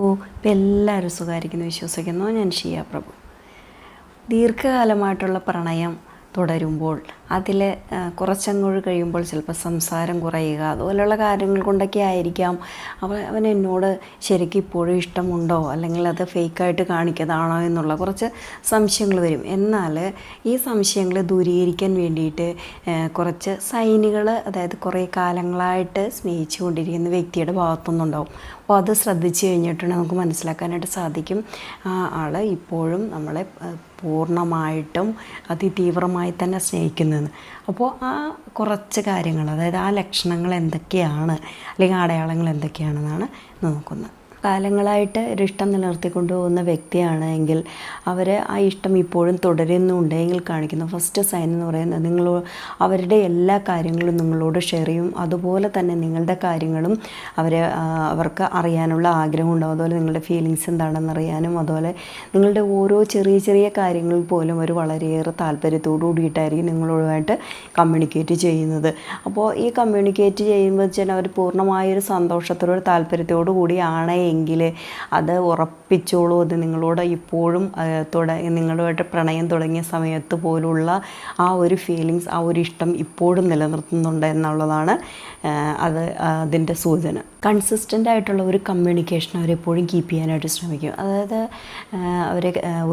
ഓ ഇപ്പം എല്ലാവരും സുഖമായിരിക്കുന്നു വിശ്വസിക്കുന്നു. ഞാൻ ഷിയ പ്രഭു. ദീർഘകാലമായിട്ടുള്ള പ്രണയം തുടരുമ്പോൾ അതിൽ കുറച്ചങ്ങോട്ട് കഴിയുമ്പോൾ ചിലപ്പോൾ സംസാരം കുറയുക അതുപോലെയുള്ള കാര്യങ്ങൾ കൊണ്ടൊക്കെ ആയിരിക്കാം. അവൻ അവൻ എന്നോട് ശരിക്കും ഇപ്പോഴും ഇഷ്ടമുണ്ടോ? അല്ലെങ്കിൽ അത് ഫേക്കായിട്ട് കാണിക്കുന്നതാണോ എന്നുള്ള കുറച്ച് സംശയങ്ങൾ വരും. എന്നാൽ ഈ സംശയങ്ങൾ ദൂരീകരിക്കാൻ വേണ്ടിയിട്ട് കുറച്ച് സൈനുകൾ അതായത് കുറേ കാലങ്ങളായിട്ട് സ്നേഹിച്ചു കൊണ്ടിരിക്കുന്ന വ്യക്തിയുടെ ഭാഗത്തുനിന്നുണ്ടാവും. അപ്പോൾ അത് ശ്രദ്ധിച്ചു കഴിഞ്ഞിട്ടുണ്ടെങ്കിൽ നമുക്ക് മനസ്സിലാക്കാനായിട്ട് സാധിക്കും. ആൾ ഇപ്പോഴും നമ്മളെ പൂർണമായിട്ടും അതിതീവ്രമായി തന്നെ സ്നേഹിക്കുന്നതെന്ന് അപ്പോൾ ആ കുറച്ച് കാര്യങ്ങൾ അതായത് ആ ലക്ഷണങ്ങൾ എന്തൊക്കെയാണ് അല്ലെങ്കിൽ അടയാളങ്ങൾ എന്തൊക്കെയാണെന്നാണ് നോക്കുന്നത്. കാലങ്ങളായിട്ട് ഒരു ഇഷ്ടം നിലനിർത്തിക്കൊണ്ട് വ്യക്തിയാണ് എങ്കിൽ അവർ ആ ഇഷ്ടം ഇപ്പോഴും തുടരുന്നുണ്ടെങ്കിൽ കാണിക്കുന്ന. ഫസ്റ്റ് സൈൻ എന്ന് പറയുന്നത് നിങ്ങൾ അവരുടെ എല്ലാ കാര്യങ്ങളും നിങ്ങളോട് ഷെയർ ചെയ്യും. അതുപോലെ തന്നെ നിങ്ങളുടെ കാര്യങ്ങളും അവരെ അവർക്ക് അറിയാനുള്ള ആഗ്രഹം ഉണ്ടാവും. അതുപോലെ നിങ്ങളുടെ ഫീലിങ്സ് എന്താണെന്ന് അറിയാനും അതുപോലെ നിങ്ങളുടെ ഓരോ ചെറിയ ചെറിയ കാര്യങ്ങൾ പോലും അവർ വളരെയേറെ താല്പര്യത്തോടു കൂടിയിട്ടായിരിക്കും നിങ്ങളോടുമായിട്ട് കമ്മ്യൂണിക്കേറ്റ് ചെയ്യുന്നത്. അപ്പോൾ ഈ കമ്മ്യൂണിക്കേറ്റ് ചെയ്യുമ്പോൾ വെച്ചാൽ അവർ പൂർണമായൊരു സന്തോഷത്തോട് താല്പര്യത്തോടു കൂടിയാണ് എങ്കിൽ അത് ഉറപ്പിച്ചോളൂ. അത് നിങ്ങളോട് ഇപ്പോഴും തുട നിങ്ങളുമായിട്ട് പ്രണയം തുടങ്ങിയ സമയത്ത് പോലുള്ള ആ ഒരു ഫീലിങ്സ് ആ ഒരു ഇഷ്ടം ഇപ്പോഴും നിലനിർത്തുന്നുണ്ട് എന്നുള്ളതാണ് അത് അതിന്റെ സൂചന. കൺസിസ്റ്റന്റ് ആയിട്ടുള്ള ഒരു കമ്മ്യൂണിക്കേഷൻ അവരെപ്പോഴും കീപ്പ് ചെയ്യാനായിട്ട് ശ്രമിക്കും. അതായത് അവർ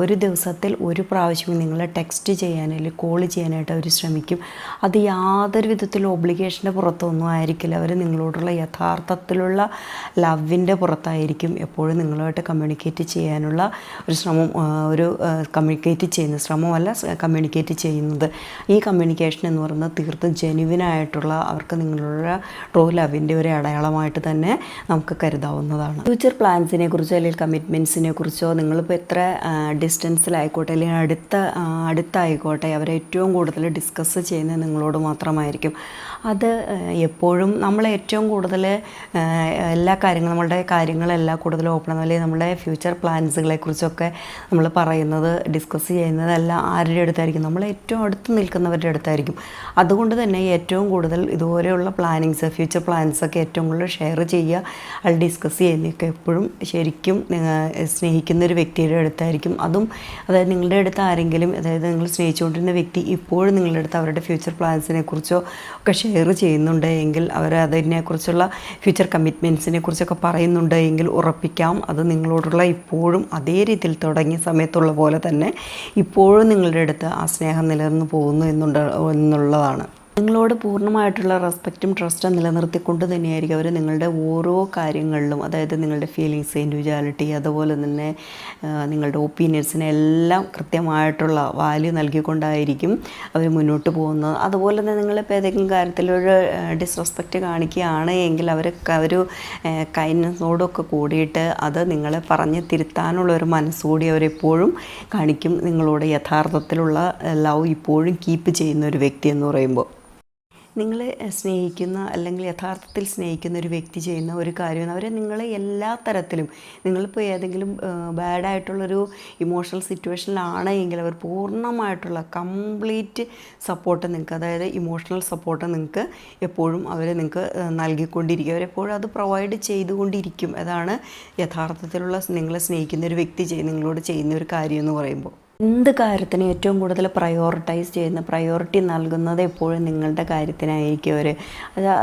ഒരു ദിവസത്തിൽ ഒരു പ്രാവശ്യം നിങ്ങളെ ടെക്സ്റ്റ് ചെയ്യാൻ അല്ലെങ്കിൽ കോൾ ചെയ്യാനായിട്ട് അവർ ശ്രമിക്കും. അത് യാതൊരു വിധത്തിലും ഒബ്ലിഗേഷന്റെ പുറത്തൊന്നും ആയിരിക്കില്ല. അവർ നിങ്ങളോടുള്ള യഥാർത്ഥത്തിലുള്ള ലവിന്റെ പുറത്തായിരിക്കും. എപ്പോഴും നിങ്ങളുമായിട്ട് കമ്മ്യൂണിക്കേറ്റ് ചെയ്യാനുള്ള ഒരു ശ്രമം ഒരു കമ്മ്യൂണിക്കേറ്റ് ചെയ്യുന്ന ശ്രമമല്ല കമ്മ്യൂണിക്കേറ്റ് ചെയ്യുന്നത്. ഈ കമ്മ്യൂണിക്കേഷൻ എന്ന് പറയുന്നത് തീർത്തും ജെനുവിനായിട്ടുള്ള അവർക്ക് നിങ്ങളുടെ ട്രൂ ലവിന്റെ ഒരു അടയാളമായിട്ട് തന്നെ നമുക്ക് കരുതാവുന്നതാണ്. ഫ്യൂച്ചർ പ്ലാൻസിനെ കുറിച്ചോ അല്ലെങ്കിൽ കമ്മിറ്റ്മെന്റ്സിനെ കുറിച്ചോ നിങ്ങളിപ്പോൾ എത്ര ഡിസ്റ്റൻസിലായിക്കോട്ടെ അല്ലെങ്കിൽ അടുത്ത അടുത്തായിക്കോട്ടെ അവരെ ഏറ്റവും കൂടുതൽ ഡിസ്കസ് ചെയ്യുന്നത് നിങ്ങളോട് മാത്രമായിരിക്കും. അത് എപ്പോഴും നമ്മൾ ഏറ്റവും കൂടുതൽ എല്ലാ കാര്യങ്ങളും നമ്മളുടെ കാര്യങ്ങളെല്ലാം കൂടുതൽ ഓപ്പൺ അല്ലെങ്കിൽ നമ്മുടെ ഫ്യൂച്ചർ പ്ലാൻസുകളെ കുറിച്ചൊക്കെ നമ്മൾ പറയുന്നത് ഡിസ്കസ് ചെയ്യുന്നതല്ല ആരുടെ അടുത്തായിരിക്കും? നമ്മൾ ഏറ്റവും അടുത്ത് നിൽക്കുന്നവരുടെ അടുത്തായിരിക്കും. അതുകൊണ്ട് തന്നെ ഏറ്റവും കൂടുതൽ ഇതുപോലെയുള്ള പ്ലാനിങ്സ് ഫ്യൂച്ചർ പ്ലാൻസൊക്കെ ഏറ്റവും കൂടുതൽ ഷെയർ ചെയ്യുക അത് ഡിസ്കസ് ചെയ്യുന്നതൊക്കെ എപ്പോഴും ശരിക്കും സ്നേഹിക്കുന്ന ഒരു വ്യക്തിയുടെ അടുത്തായിരിക്കും. അതും അതായത് നിങ്ങളുടെ അടുത്ത് ആരെങ്കിലും അതായത് നിങ്ങൾ സ്നേഹിച്ചുകൊണ്ടിരുന്ന വ്യക്തി ഇപ്പോഴും നിങ്ങളുടെ അടുത്ത് അവരുടെ ഫ്യൂച്ചർ പ്ലാൻസിനെ കുറിച്ചോ ഒക്കെ ഷെയർ ചെയ്യുന്നുണ്ട് എങ്കിൽ അവർ അതിനെക്കുറിച്ചുള്ള ഫ്യൂച്ചർ കമ്മിറ്റ്മെന്റ്സിനെ കുറിച്ചൊക്കെ പറയുന്നുണ്ട് എങ്കിൽ ഉറപ്പിക്കാം. അത് നിങ്ങളോടുള്ള ഇപ്പോഴും അതേ രീതിയിൽ തുടങ്ങിയ സമയത്തുള്ള പോലെ തന്നെ ഇപ്പോഴും നിങ്ങളുടെ അടുത്ത് ആ സ്നേഹം നിലനിന്ന് പോകുന്നു എന്നുണ്ട് എന്നുള്ളതാണ്. നിങ്ങളോട് പൂർണമായിട്ടുള്ള റെസ്പെക്റ്റും ട്രസ്റ്റും നിലനിർത്തിക്കൊണ്ട് തന്നെയായിരിക്കും അവർ നിങ്ങളുടെ ഓരോ കാര്യങ്ങളിലും അതായത് നിങ്ങളുടെ ഫീലിങ്സ് ഇൻഡിവിജ്വാലിറ്റി അതുപോലെ തന്നെ നിങ്ങളുടെ ഒപ്പീനിയൻസിനെ എല്ലാം കൃത്യമായിട്ടുള്ള വാല്യൂ നൽകിക്കൊണ്ടായിരിക്കും അവർ മുന്നോട്ട് പോകുന്നത്. അതുപോലെ തന്നെ നിങ്ങളിപ്പോൾ ഏതെങ്കിലും കാര്യത്തിലൊരു ഡിസ്റെസ്പെക്റ്റ് കാണിക്കുകയാണ് എങ്കിൽ അവർ ഒരു കൈൻഡ്നസോടൊക്കെ കൂടിയിട്ട് അത് നിങ്ങളെ പറഞ്ഞ് തിരുത്താനുള്ള ഒരു മനസ്സുകൂടി അവരെപ്പോഴും കാണിക്കും. നിങ്ങളോട് യഥാർത്ഥത്തിലുള്ള ലവ് ഇപ്പോഴും കീപ്പ് ചെയ്യുന്ന ഒരു വ്യക്തി എന്ന് പറയുമ്പോൾ. നിങ്ങളെ സ്നേഹിക്കുന്ന അല്ലെങ്കിൽ യഥാർത്ഥത്തിൽ സ്നേഹിക്കുന്ന ഒരു വ്യക്തി ചെയ്യുന്ന ഒരു കാര്യമാണ്. അവരെ നിങ്ങളെ എല്ലാ തരത്തിലും നിങ്ങളിപ്പോൾ ഏതെങ്കിലും ബാഡായിട്ടുള്ളൊരു ഇമോഷണൽ സിറ്റുവേഷനിലാണ് എങ്കിൽ അവർ പൂർണമായിട്ടുള്ള കംപ്ലീറ്റ് സപ്പോർട്ട് നിങ്ങൾക്ക് അതായത് ഇമോഷണൽ സപ്പോർട്ട് നിങ്ങൾക്ക് എപ്പോഴും അവർ നിങ്ങൾക്ക് നൽകിക്കൊണ്ടിരിക്കും. അവരെപ്പോഴും അത് പ്രൊവൈഡ് ചെയ്തുകൊണ്ടിരിക്കും. അതാണ് യഥാർത്ഥത്തിലുള്ള നിങ്ങളെ സ്നേഹിക്കുന്ന ഒരു വ്യക്തി നിങ്ങളോട് ചെയ്യുന്ന ഒരു കാര്യം എന്ന് പറയുമ്പോൾ എന്ത് കാര്യത്തിന് ഏറ്റവും കൂടുതൽ പ്രയോറിറ്റൈസ് ചെയ്യുന്ന പ്രയോറിറ്റി നൽകുന്നത് എപ്പോഴും നിങ്ങളുടെ കാര്യത്തിനായിരിക്കും അവർ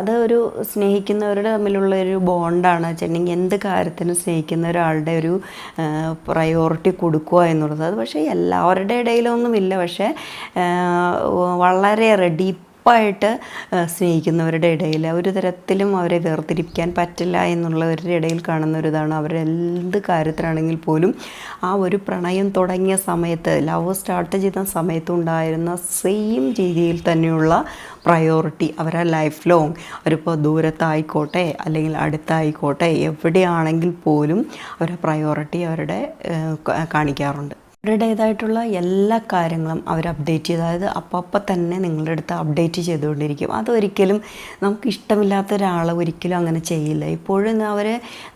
അത് ഒരു സ്നേഹിക്കുന്നവരുടെ തമ്മിലുള്ള ഒരു ബോണ്ടാണ് വെച്ചിട്ടുണ്ടെങ്കിൽ എന്ത് കാര്യത്തിനും സ്നേഹിക്കുന്ന ഒരാളുടെ ഒരു പ്രയോറിറ്റി കൊടുക്കുക എന്നുള്ളത്. അത് പക്ഷേ എല്ലാവരുടെ ഇടയിലൊന്നുമില്ല. പക്ഷേ വളരെ വളരെയേറെ ഡീപ്പ് ഉറപ്പായിട്ട് സ്നേഹിക്കുന്നവരുടെ ഇടയിൽ ഒരു തരത്തിലും അവരെ വേർതിരിക്കാൻ പറ്റില്ല എന്നുള്ളവരുടെ ഇടയിൽ കാണുന്ന ഒരു ഇതാണ് അവരെന്ത് കാര്യത്തിലാണെങ്കിൽ പോലും ആ ഒരു പ്രണയം തുടങ്ങിയ സമയത്ത് ലവ് സ്റ്റാർട്ട് ചെയ്ത സമയത്തുണ്ടായിരുന്ന സെയിം രീതിയിൽ തന്നെയുള്ള പ്രയോറിറ്റി അവരുടെ ലൈഫ് ലോങ് അവരിപ്പോൾ ദൂരത്തായിക്കോട്ടെ അല്ലെങ്കിൽ അടുത്തായിക്കോട്ടെ എവിടെയാണെങ്കിൽ പോലും അവരുടെ പ്രയോറിറ്റി അവരുടെ കാണിക്കാറുണ്ട്. അവരുടേതായിട്ടുള്ള എല്ലാ കാര്യങ്ങളും അവർ അപ്ഡേറ്റ് ചെയ്ത്. അതായത് അപ്പം തന്നെ നിങ്ങളുടെ അടുത്ത് അപ്ഡേറ്റ് ചെയ്തുകൊണ്ടിരിക്കും. അതൊരിക്കലും നമുക്ക് ഇഷ്ടമില്ലാത്ത ഒരാൾ ഒരിക്കലും അങ്ങനെ ചെയ്യില്ല. ഇപ്പോഴും അവർ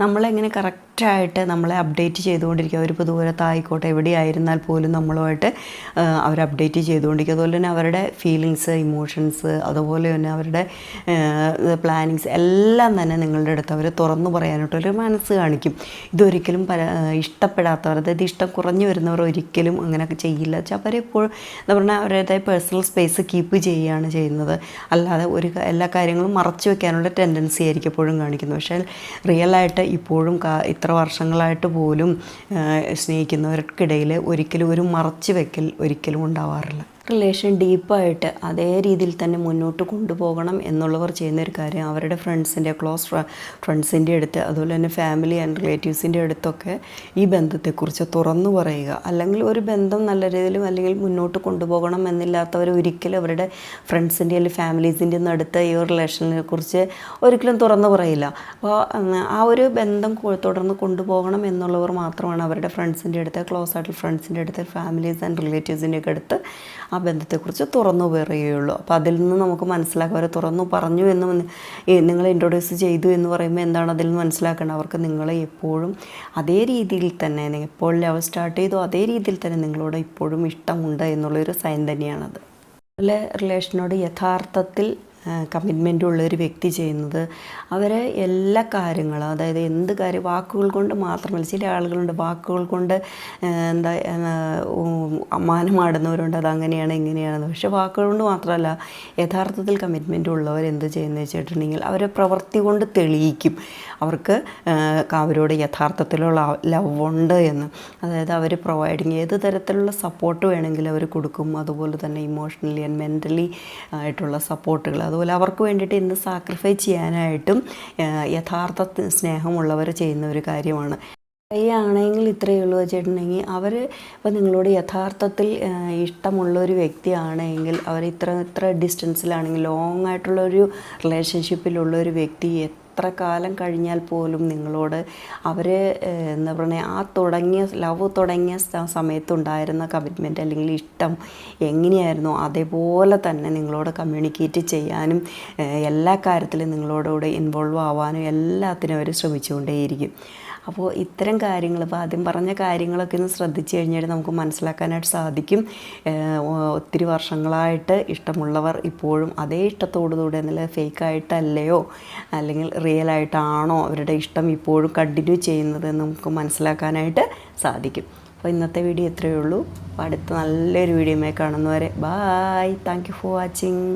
നമ്മളെങ്ങനെ കറക്റ്റ് കറക്റ്റായിട്ട് നമ്മളെ അപ്ഡേറ്റ് ചെയ്തുകൊണ്ടിരിക്കുക. അവരിപ്പോൾ ദൂരത്തായിക്കോട്ടെ എവിടെയായിരുന്നാൽ പോലും നമ്മളുമായിട്ട് അവർ അപ്ഡേറ്റ് ചെയ്തുകൊണ്ടിരിക്കുക. അതുപോലെ തന്നെ അവരുടെ ഫീലിങ്സ് ഇമോഷൻസ് അതുപോലെ തന്നെ അവരുടെ പ്ലാനിങ്സ് എല്ലാം തന്നെ നിങ്ങളുടെ അടുത്ത് അവർ തുറന്നു പറയാനായിട്ടൊരു മനസ്സ് കാണിക്കും. ഇതൊരിക്കലും പല ഇഷ്ടപ്പെടാത്തവർ അതായത് ഇഷ്ടം കുറഞ്ഞു വരുന്നവർ ഒരിക്കലും അങ്ങനെയൊക്കെ ചെയ്യില്ല. വെച്ചാൽ അവരെപ്പോഴും എന്താ പറഞ്ഞാൽ അവരുടേതായ പേഴ്സണൽ സ്പേസ് കീപ്പ് ചെയ്യുകയാണ് ചെയ്യുന്നത്. അല്ലാതെ ഒരു എല്ലാ കാര്യങ്ങളും മറച്ചു വെക്കാനുള്ള ടെൻഡൻസി ആയിരിക്കും എപ്പോഴും കാണിക്കുന്നത്. പക്ഷേ റിയലായിട്ട് ഇപ്പോഴും ഇത്ര വർഷങ്ങളായിട്ട് പോലും സ്നേഹിക്കുന്നവർക്കിടയിൽ ഒരിക്കലും ഒരു മറച്ചു വെക്കൽ ഒരിക്കലും ഉണ്ടാവാറില്ല. റിലേഷൻ ഡീപ്പായിട്ട് അതേ രീതിയിൽ തന്നെ മുന്നോട്ട് കൊണ്ടുപോകണം എന്നുള്ളവർ ചെയ്യുന്ന ഒരു കാര്യം അവരുടെ ഫ്രണ്ട്സിന്റെ ക്ലോസ് ഫ്രണ്ട്സിന്റെ അടുത്ത് അതുപോലെ തന്നെ ഫാമിലി ആൻഡ് റിലേറ്റീവ്സിന്റെ അടുത്തൊക്കെ ഈ ബന്ധത്തെക്കുറിച്ച് തുറന്നു പറയുക. അല്ലെങ്കിൽ ഒരു ബന്ധം നല്ല രീതിയിലും അല്ലെങ്കിൽ മുന്നോട്ട് കൊണ്ടുപോകണം എന്നില്ലാത്തവർ ഒരിക്കലും അവരുടെ ഫ്രണ്ട്സിന്റെ അല്ലെങ്കിൽ ഫാമിലീസിന്റെ അടുത്ത് ഈ റിലേഷനെ കുറിച്ച് ഒരിക്കലും തുറന്നു പറയില്ല. അപ്പോൾ ആ ഒരു ബന്ധം തുടർന്ന് കൊണ്ടുപോകണം എന്നുള്ളവർ മാത്രമാണ് അവരുടെ ഫ്രണ്ട്സിന്റെ അടുത്ത് ക്ലോസ് ആയിട്ടുള്ള ഫ്രണ്ട്സിന്റെ അടുത്ത് ഫാമിലീസ് ആൻഡ് റിലേറ്റീവ്സിന്റെ ഒക്കെ അടുത്ത് ആ ബന്ധത്തെക്കുറിച്ച് തുറന്നു പറയുകയുള്ളൂ. അപ്പോൾ അതിൽ നിന്ന് നമുക്ക് മനസ്സിലാക്കുക അവരെ തുറന്നു പറഞ്ഞു എന്ന് നിങ്ങൾ ഇൻട്രൊഡ്യൂസ് ചെയ്തു എന്ന് പറയുമ്പോൾ എന്താണ് അതിൽ നിന്ന് മനസ്സിലാക്കേണ്ടത്? അവർക്ക് നിങ്ങളെ എപ്പോഴും അതേ രീതിയിൽ തന്നെ എപ്പോൾ ലവ് സ്റ്റാർട്ട് ചെയ്തോ അതേ രീതിയിൽ തന്നെ നിങ്ങളോട് ഇപ്പോഴും ഇഷ്ടമുണ്ട് എന്നുള്ളൊരു സൈൻ തന്നെയാണത്. റിലേഷനോട് യഥാർത്ഥത്തിൽ കമ്മിറ്റ്മെന്റ് ഒരു വ്യക്തി ചെയ്യുന്നത് അവരെ എല്ലാ കാര്യങ്ങളും അതായത് എന്ത് കാര്യം വാക്കുകൾ കൊണ്ട് മാത്രമല്ല ചില ആളുകളുണ്ട് വാക്കുകൾ കൊണ്ട് എന്താ മാനമാടുന്നവരുണ്ട് അത് അങ്ങനെയാണ് ഇങ്ങനെയാണെന്ന്. പക്ഷേ വാക്കുകൾ കൊണ്ട് മാത്രമല്ല യഥാർത്ഥത്തിൽ കമ്മിറ്റ്മെന്റ് ഉള്ളവർ എന്ത് ചെയ്യുന്നത് വെച്ചിട്ടുണ്ടെങ്കിൽ അവരെ പ്രവൃത്തി കൊണ്ട് തെളിയിക്കും. അവർക്ക് അവരോട് യഥാർത്ഥത്തിലുള്ള ലവ് ഉണ്ട് എന്ന്. അതായത് അവർ പ്രൊവൈഡിങ് ഏത് തരത്തിലുള്ള സപ്പോർട്ട് വേണമെങ്കിലും അവർ കൊടുക്കും. അതുപോലെ തന്നെ ഇമോഷണലി ആൻഡ് മെന്റലി ആയിട്ടുള്ള സപ്പോർട്ടുകൾ അതുപോലെ അവർക്ക് വേണ്ടിയിട്ട് ഇന്ന് സാക്രിഫൈസ് ചെയ്യാനായിട്ടും യഥാർത്ഥ സ്നേഹമുള്ളവർ ചെയ്യുന്ന ഒരു കാര്യമാണ്. ആണെങ്കിൽ ഇത്രയേ ഉള്ളൂ വെച്ചിട്ടുണ്ടെങ്കിൽ അവർ ഇപ്പോൾ നിങ്ങളോട് യഥാർത്ഥത്തിൽ ഇഷ്ടമുള്ള ഒരു വ്യക്തിയാണെങ്കിൽ അവർ ഇത്ര ഇത്ര ഡിസ്റ്റൻസിലാണെങ്കിൽ ലോങ് ആയിട്ടുള്ള ഒരു റിലേഷൻഷിപ്പിലുള്ള ഒരു വ്യക്തി എത്ര കാലം കഴിഞ്ഞാൽ പോലും നിങ്ങളോട് അവർ എന്താ പറയുക ആ തുടങ്ങിയ ലവ് തുടങ്ങിയ സമയത്തുണ്ടായിരുന്ന കമ്മിറ്റ്മെന്റ് അല്ലെങ്കിൽ ഇഷ്ടം എങ്ങനെയായിരുന്നു? അതേപോലെ തന്നെ നിങ്ങളോട് കമ്മ്യൂണിക്കേറ്റ് ചെയ്യാനും എല്ലാ കാര്യത്തിലും നിങ്ങളോടുകൂടെ ഇൻവോൾവ് ആവാനും എല്ലാത്തിനും അവർ ശ്രമിച്ചുകൊണ്ടേയിരിക്കും. അപ്പോൾ ഇത്തരം കാര്യങ്ങൾ ഇപ്പോൾ ആദ്യം പറഞ്ഞ കാര്യങ്ങളൊക്കെ ഒന്ന് ശ്രദ്ധിച്ചു കഴിഞ്ഞാൽ നമുക്ക് മനസ്സിലാക്കാനായിട്ട് സാധിക്കും. ഒത്തിരി വർഷങ്ങളായിട്ട് ഇഷ്ടമുള്ളവർ ഇപ്പോഴും അതേ ഇഷ്ടത്തോടുകൂടെ എന്നല്ല ഫേക്കായിട്ടല്ലയോ അല്ലെങ്കിൽ റിയൽ ആയിട്ടാണോ അവരുടെ ഇഷ്ടം ഇപ്പോഴും കണ്ടിന്യൂ ചെയ്യുന്നത് എന്ന് നമുക്ക് മനസ്സിലാക്കാനായിട്ട് സാധിക്കും. അപ്പോൾ ഇന്നത്തെ വീഡിയോ ഇത്രയേ ഉള്ളൂ. അടുത്ത നല്ലൊരു വീഡിയോയുമായി കാണുന്നവരെ bye. Thank you for watching.